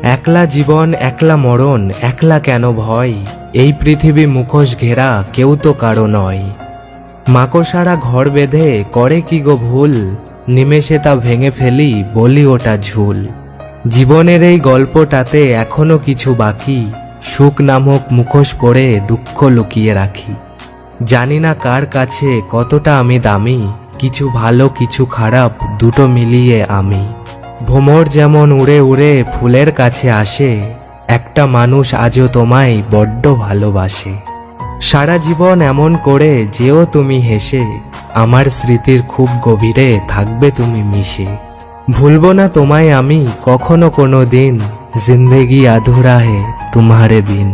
একলা জীবন, একলা মরণ, একলা কেন ভয়? এই পৃথিবী মুখোশ ঘেরা কেউ তো কারও নয়। মাকসারা ঘর বেঁধে করে কি গো ভুল? নিমেষে তা ভেঙে ফেলি, বলি ওটা ঝুল। জীবনের এই গল্পটাতে এখনও কিছু বাকি, সুখ নামক মুখোশ পরে দুঃখ লুকিয়ে রাখি। জানি না কার কাছে কতটা আমি দামি, কিছু ভালো, কিছু খারাপ, দুটো মিলিয়ে আমি। ভ্রমর যেমন উড়ে উড়ে ফুলের কাছে আসে, একটা মানুষ আজও তোমায় বড্ড ভালোবাসে। সারা জীবন এমন করে যেও তুমি হেসে, আমার স্মৃতির খুব গভীরে থাকবে তুমি মিশে। ভুলবো না তোমায় আমি কখনো কোনো দিন, জিন্দেগি আধুরা হে তোমারে বিন